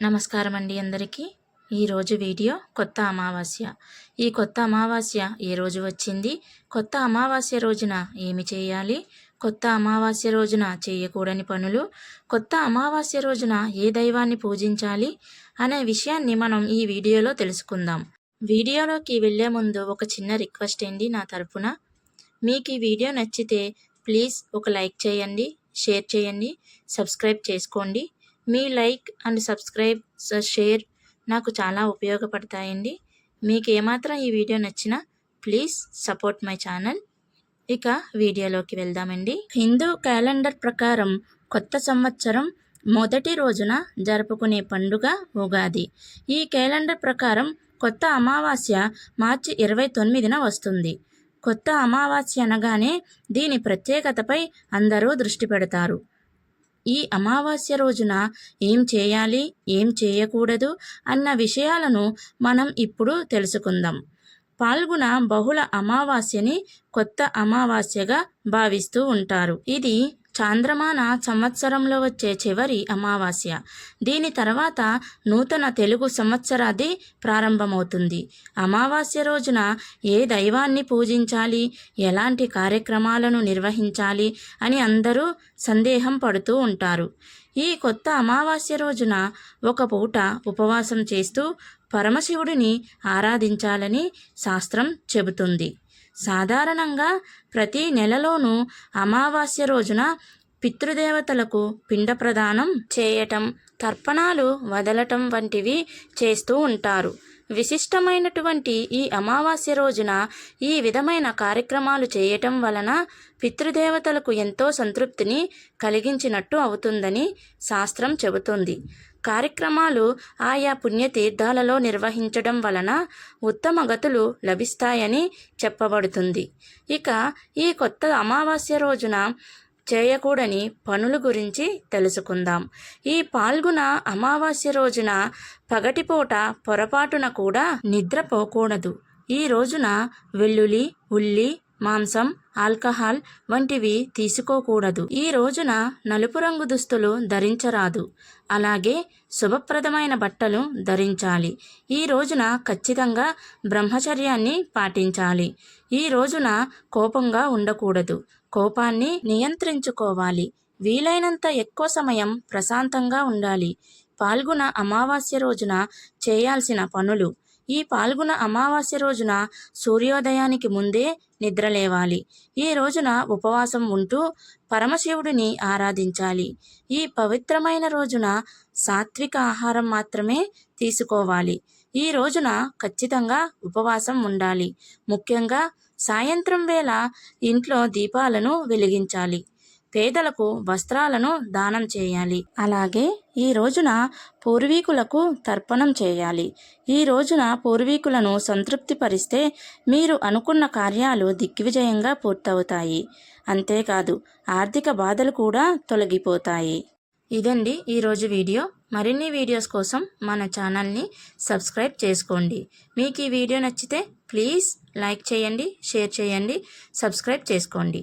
నమస్కారం అండి అందరికీ ఈరోజు వీడియో కొత్త అమావాస్య. ఈ కొత్త అమావాస్య ఏ రోజు వచ్చింది? కొత్త అమావాస్య రోజున ఏమి చేయాలి? కొత్త అమావాస్య రోజున చేయకూడని పనులు? కొత్త అమావాస్య రోజున ఏ దైవాన్ని పూజించాలి? అనే విషయాన్ని మనం ఈ వీడియోలో తెలుసుకుందాం. వీడియోలోకి వెళ్ళే ముందు ఒక చిన్న రిక్వెస్ట్ అండి నా తరపున. మీకు ఈ వీడియో నచ్చితే ప్లీజ్ ఒక లైక్ చేయండి షేర్ చేయండి సబ్స్క్రైబ్ చేసుకోండి. మీ లైక్ అండ్ సబ్స్క్రైబ్ షేర్ నాకు చాలా ఉపయోగపడతాయండి. మీకు ఏమాత్రం ఈ వీడియో నచ్చినా ప్లీజ్ సపోర్ట్ మై ఛానల్. ఇక వీడియోలోకి వెళ్దామండి. హిందూ క్యాలెండర్ ప్రకారం కొత్త సంవత్సరం మొదటి రోజున జరుపుకునే పండుగ ఉగాది. ఈ క్యాలెండర్ ప్రకారం కొత్త అమావాస్య మార్చి ఇరవై తొమ్మిదిన వస్తుంది. కొత్త అమావాస్య అనగానే దీని ప్రత్యేకతపై అందరూ దృష్టి పెడతారు. ఈ అమావాస్య రోజున ఏం చేయాలి? ఏం చేయకూడదు? అన్న విషయాలను మనం ఇప్పుడు తెలుసుకుందాం. పాల్గొన బహుళ అమావాస్యని కొత్త అమావాస్యగా భావిస్తూ ఉంటారు. ఇది చాంద్రమాన సంవత్సరంలో వచ్చే చివరి అమావాస్య. దీని తర్వాత నూతన తెలుగు సంవత్సరాది ప్రారంభమవుతుంది. అమావాస్య రోజున ఏ దైవాన్ని పూజించాలి? ఎలాంటి కార్యక్రమాలను నిర్వహించాలి? అని అందరూ సందేహం పడుతూ ఉంటారు. ఈ కొత్త అమావాస్య రోజున ఒక పూట ఉపవాసం చేస్తూ పరమశివుడిని ఆరాధించాలని శాస్త్రం చెబుతుంది. సాధారణంగా ప్రతి నెలలోనూ అమావాస్య రోజున పితృదేవతలకు పిండ ప్రదానం చేయటం తర్పణాలు వదలటం వంటివి చేస్తూ ఉంటారు. విశిష్టమైనటువంటి ఈ అమావాస్య రోజున ఈ విధమైన కార్యక్రమాలు చేయటం వలన పితృదేవతలకు ఎంతో సంతృప్తిని కలిగించినట్టు అవుతుందని శాస్త్రం చెబుతుంది. కార్యక్రమాలు ఆయా పుణ్యతీర్థాలలో నిర్వహించడం వలన ఉత్తమ గతులు లభిస్తాయని చెప్పబడుతుంది. ఇక ఈ కొత్త అమావాస్య రోజున చేయకూడని పనుల గురించి తెలుసుకుందాం. ఈ పాల్గొన అమావాస్య రోజున పగటిపూట పొరపాటున కూడా నిద్రపోకూడదు. ఈ రోజున వెల్లుల్లి ఉల్లి మాంసం ఆల్కహాల్ వంటివి తీసుకోకూడదు. ఈ రోజున నలుపు రంగు దుస్తులు ధరించరాదు. అలాగే శుభప్రదమైన బట్టలు ధరించాలి. ఈ రోజున ఖచ్చితంగా బ్రహ్మచర్యాన్ని పాటించాలి. ఈ రోజున కోపంగా ఉండకూడదు. కోపాన్ని నియంత్రించుకోవాలి. వీలైనంత ఎక్కువ సమయం ప్రశాంతంగా ఉండాలి. పాల్గొన అమావాస్య రోజున చేయాల్సిన పనులు ఈ పాల్గొన అమావాస్య రోజున సూర్యోదయానికి ముందే నిద్రలేవాలి. ఈ రోజున ఉపవాసం ఉంటూ పరమశివుడిని ఆరాధించాలి. ఈ పవిత్రమైన రోజున సాత్విక ఆహారం మాత్రమే తీసుకోవాలి. ఈ రోజున ఖచ్చితంగా ఉపవాసం ఉండాలి. ముఖ్యంగా సాయంత్రం వేళ ఇంట్లో దీపాలను వెలిగించాలి. పేదలకు వస్త్రాలను దానం చేయాలి. అలాగే ఈ రోజున పూర్వీకులకు తర్పణం చేయాలి. ఈ రోజున పూర్వీకులను సంతృప్తిపరిస్తే మీరు అనుకున్న కార్యాలు దిగ్విజయంగా పూర్తవుతాయి. అంతేకాదు ఆర్థిక బాధలు కూడా తొలగిపోతాయి. ఇదండి ఈరోజు వీడియో. మరిన్ని వీడియోస్ కోసం మన ఛానల్ని సబ్స్క్రైబ్ చేసుకోండి. మీకు ఈ వీడియో నచ్చితే ప్లీజ్ లైక్ చేయండి షేర్ చేయండి సబ్స్క్రైబ్ చేసుకోండి.